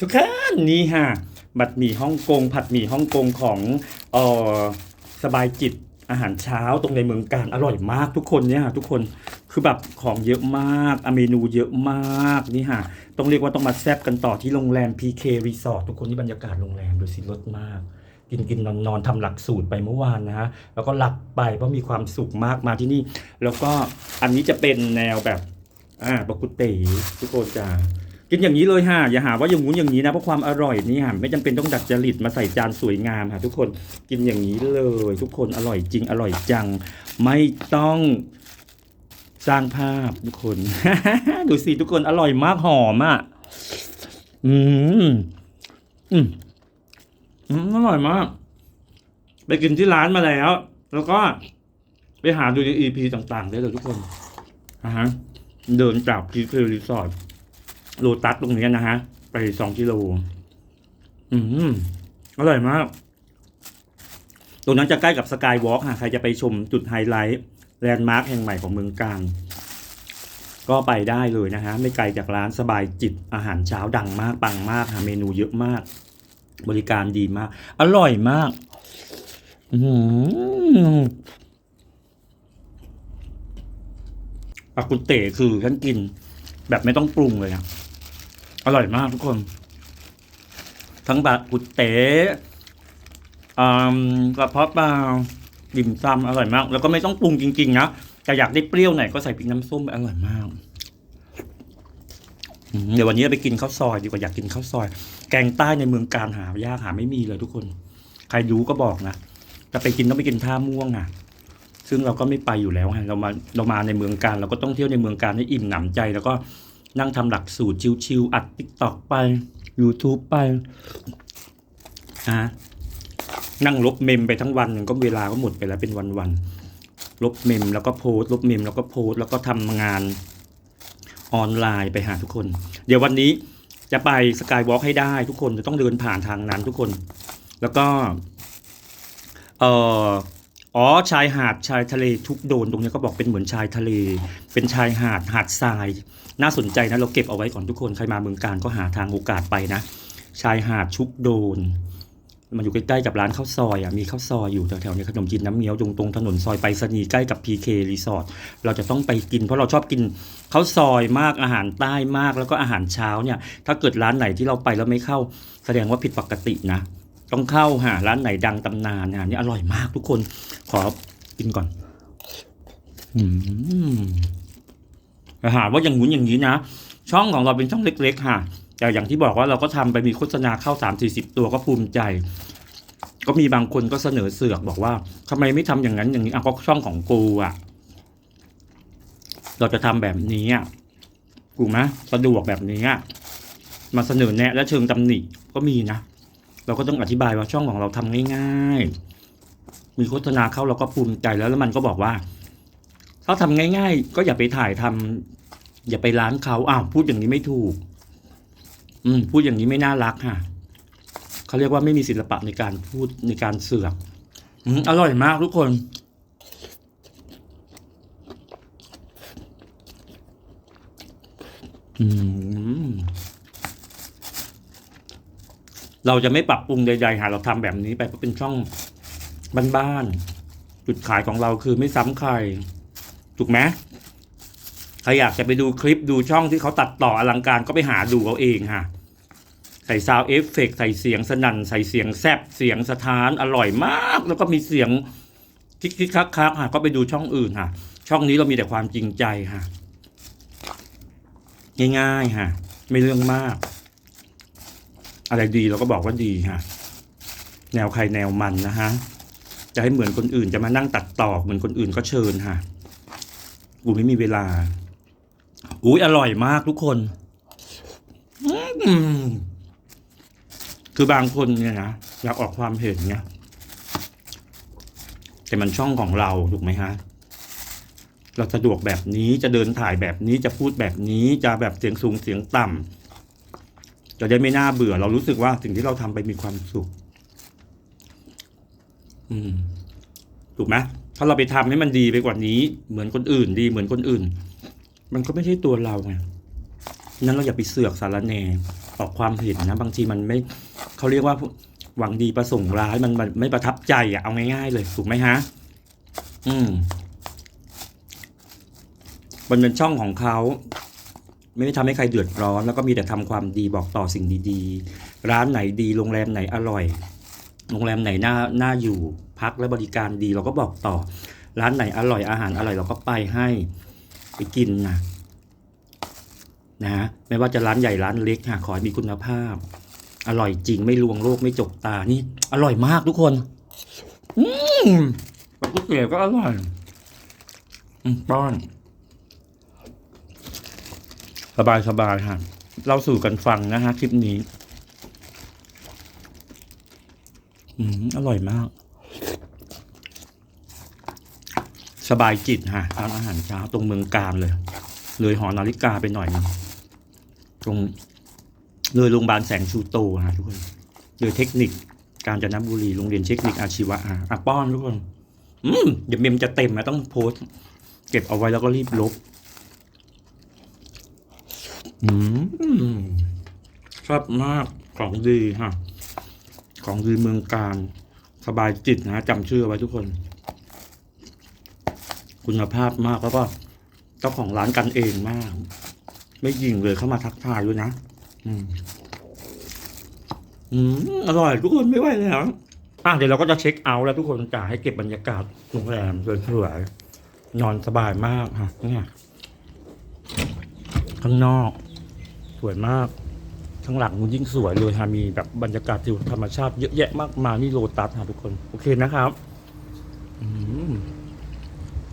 ทุกคนนี่ฮะบัดหมี่ฮ่องกง ผัดหมี่ฮ่องกงของเออสบายจิตอาหารเช้าตรงในเมืองการอร่อยมากทุกคนเนี่ยฮะทุกคนคือแบบของเยอะมากอเมนูเยอะมากนี่ฮะต้องเรียกว่าต้องมาแซบกันต่อที่โรงแรม PK Resort ทุกคนที่บรรยากาศโรงแรมดูสิรสมาก กินกินนอนนอนทำหลักสูตรไปเมื่อวานนะฮะแล้วก็หลับไปเพราะมีความสุขมากมาที่นี่ แล้วก็อันนี้จะเป็นแนวแบบอ่าปกุเตทุกคนจ้า กินอย่างนี้เลยฮะอย่าหาว่าอย่างงู้นอย่างนี้นะเพราะความอร่อยนี่ฮะไม่จำเป็นต้องดัดจริตมาใส่จานสวยงามฮะทุกคนกินอย่างนี้เลย ทุกคนอร่อยจริงอร่อยจัง ไม่ต้องสร้างภาพทุกคน ดูสิทุกคนอร่อยมากหอมอะอืมอืมอร่อยมากไปกินที่ร้านมาแล้ว แล้วก็ไปหาดูใน EP ต่างๆ ได้เลยทุกคนนะฮะเดินจากพีเครีสอร์ท โลตัสตรงนี้นะฮะ ไปสองกิโล อืมอร่อยมาก ตรงนั้นจะใกล้กับสกายวอล์กค่ะใครจะไปชมจุดไฮไลท์แลนด์มาร์คแห่งใหม่ของเมืองการ ก็ไปได้เลยนะฮะ ไม่ไกลจากร้านสบายจิตอาหารเช้าดังมากปังมากหาเมนูเยอะมาก บริการดีมาก อร่อยมาก อืมปากุเตคือฉันกินแบบไม่ต้องปรุงเลยอะ อร่อยมากทุกคน ทั้งปากุเต๋อ่ากระเพาะปลาดิ่มซำอร่อยมาก แล้วก็ไม่ต้องปรุงจริง ๆ นะแต่อยากได้เปรี้ยวหน่อยก็ใส่พริกน้ำส้มไปอร่อยมากเดี๋ยววันนี้ไปกินข้าวซอยดีกว่าอยากกินข้าวซอย แกงใต้ในเมืองการหายากหาไม่มีเลยทุกคน ใครรู้ก็บอกนะจะไปกินต้องไปกินท่าม่วงอะ ซึ่งเราก็ไม่ไปอยู่แล้วไงเรามาเรามาในเมืองการ เราก็ต้องเที่ยวในเมืองการให้อิ่มหนำใจแล้วก็ นั่งทำหลักสูตรชิวๆอัดติ๊กตอกไป YouTube ไปอะนั่งลบเมมไปทั้งวันก็เวลาก็หมดไปแล้วเป็นวันๆลบเมมแล้วก็โพสต์ลบเมมแล้วก็โพสต์แล้วก็ทำงานออนไลน์ไปหาทุกคน เดี๋ยววันนี้จะไปสกายวอล์กให้ได้ทุกคนจะต้องเดินผ่านทางนั้นทุกคน แล้วก็ เอ่อ อ๋อชายหาดชายทะเลทุกโดนตรงนี้ก็บอกเป็นเหมือนชายทะเล เป็นชายหาดหาดทราย น่าสนใจนะเราเก็บเอาไว้ก่อนทุกคนใครมาเมืองการก็หาทางโอกาสไปนะ ชายหาดชุกโดน มันอยู่ใกล้ๆกับร้านข้าวซอยอะมีข้าวซอยอยู่แถวๆนี้ขนมจีนน้ำเงี้ยวตรงตรงถนนซอยไปรษณีย์ใกล้กับ PK Resort เราจะต้องไปกิน เพราะเราชอบกินข้าวซอยมากอาหารใต้มากแล้วก็อาหารเช้าเนี่ย ถ้าเกิดร้านไหนที่เราไปแล้วไม่เข้า แสดงว่าผิดปกตินะ ต้องเข้าหาร้านไหนดังตำนานนะนี่อร่อยมากทุกคน ขอกินก่อน อืมอาหารว่าอย่างงู้นอย่างนี้นะ ช่องของเราเป็นช่องเล็ก ๆ ค่ะ แต่อย่างที่บอกว่าเราก็ทำไปมีโฆษณาเข้าสามสี่สิบตัวก็ภูมิใจ ก็มีบางคนก็เสนอเสือกบอกว่าทำไมไม่ทำอย่างนั้นอย่างนี้อะก็ช่องของกูอะ เราจะทำแบบนี้อะกูไหมสะดวกแบบนี้อะมาเสนอแนะและเชิงตำหนิก็มีนะ เราก็ต้องอธิบายว่าช่องของเราทำง่ายๆ มีโฆษณาเข้าเราก็ภูมิใจแล้วแล้วมันก็บอกว่า ถ้าทำง่าย ๆ ก็อย่าไปถ่ายทำอย่าไปร้านเขาอ้าวพูดอย่างนี้ไม่ถูก อืม พูดอย่างนี้ไม่น่ารักค่ะเขาเรียกว่าไม่มีศิลปะในการพูดในการเสือกอืมอร่อยมากทุกคนอืม เราจะไม่ปรับปรุงใดๆหาเราทำแบบนี้ไปเพราะเป็นช่องบ้านๆจุดขายของเราคือไม่ซ้ำใคร ถูกไหมใครอยากจะไปดูคลิปดูช่องที่เขาตัดต่ออลังการก็ไปหาดูเอาเองค่ะใส่ซาวเอฟเฟกใส่เสียงสนั่น ใส่เสียงแซบเสียงสะท้านอร่อยมาก แล้วก็มีเสียงคิกคิกคักคักค่ะก็ไปดูช่องอื่นค่ะ ช่องนี้เรามีแต่ความจริงใจค่ะ ง่ายๆค่ะ ไม่เรื่องมาก อะไรดีเราก็บอกว่าดีฮะแนวใครแนวมันนะฮะจะให้เหมือนคนอื่นจะมานั่งตัดต่อเหมือนคนอื่นก็เชิญฮะกูไม่มีเวลา อุ้ยอร่อยมากทุกคนคือบางคนเนี่ยนะอยากออกความเห็นเนี่ยแต่มันช่องของเราถูกไหมฮะเราสะดวกแบบนี้จะเดินถ่ายแบบนี้จะพูดแบบนี้จะแบบเสียงสูงเสียงต่ำ จะได้ไม่น่าเบื่อ เรารู้สึกว่าสิ่งที่เราทำไปมีความสุข อืม ถูกไหมถ้าเราไปทำให้มันดีไปกว่านี้ เหมือนคนอื่น ดีเหมือนคนอื่น มันก็ไม่ใช่ตัวเราไงนั้นเราอย่าไปเสือกสารแนออกความเห็นนะ บางทีมันไม่เขาเรียกว่าหวังดีประสงค์ร้ายมันมันไม่ประทับใจอะเอาง่ายๆเลยถูกไหมฮะ อืมมันเป็นช่องของเขา ไม่ได้ทำให้ใครเดือดร้อน แล้วก็มีแต่ทำความดีบอกต่อสิ่งดีๆ ร้านไหนดีโรงแรมไหนอร่อย โรงแรมไหนน่าน่าอยู่พักและบริการดีเราก็บอกต่อ ร้านไหนอร่อยอาหารอร่อยเราก็ไปให้ไปกินนะนะฮะไม่ว่าจะร้านใหญ่ร้านเล็กค่ะขอให้มีคุณภาพ อร่อยจริงไม่ลวงโลกไม่จกตานี่ อร่อยมากทุกคน อืมก๋วยเตี๋ยวก็อร่อยอืมป้อน สบายสบายค่ะ เราสู่กันฟังนะฮะคลิปนี้ อืมอร่อยมาก สบายจิตฮะร้านอาหารเช้าตรงเมืองการเลย เลยหอนาฬิกาไปหน่อยนึงตรงเลยโรงพยาบาลแสงชูโตฮะทุกคนเลยเทคนิคการจนบุรีโรงเรียนเทคนิคอาชีวะอะป้อนทุกคน อืมเดี๋ยวเมมจะเต็มนะต้องโพสเก็บเอาไว้แล้วก็รีบลบ อืมชอบมากของดีฮะของดีเมืองการ สบายจิตนะจำชื่อไว้ทุกคน คุณภาพมากแล้วก็เจ้าของร้านกันเองมาก ไม่ยิงเลยเข้ามาทักทายด้วยนะ อืมอืมอร่อยทุกคนไม่ไหวแล้วอะเดี๋ยวเราก็จะเช็คเอาท์แล้วทุกคนจ่าให้เก็บบรรยากาศโรงแรมสวยๆนอนสบายมากฮะเนี่ยข้างนอก สวยมาก ข้างหลังมันยิ่งสวยเลยฮะมีแบบบรรยากาศที่ธรรมชาติเยอะแยะมากมายนี่โลตัสฮะทุกคน โอเคนะครับ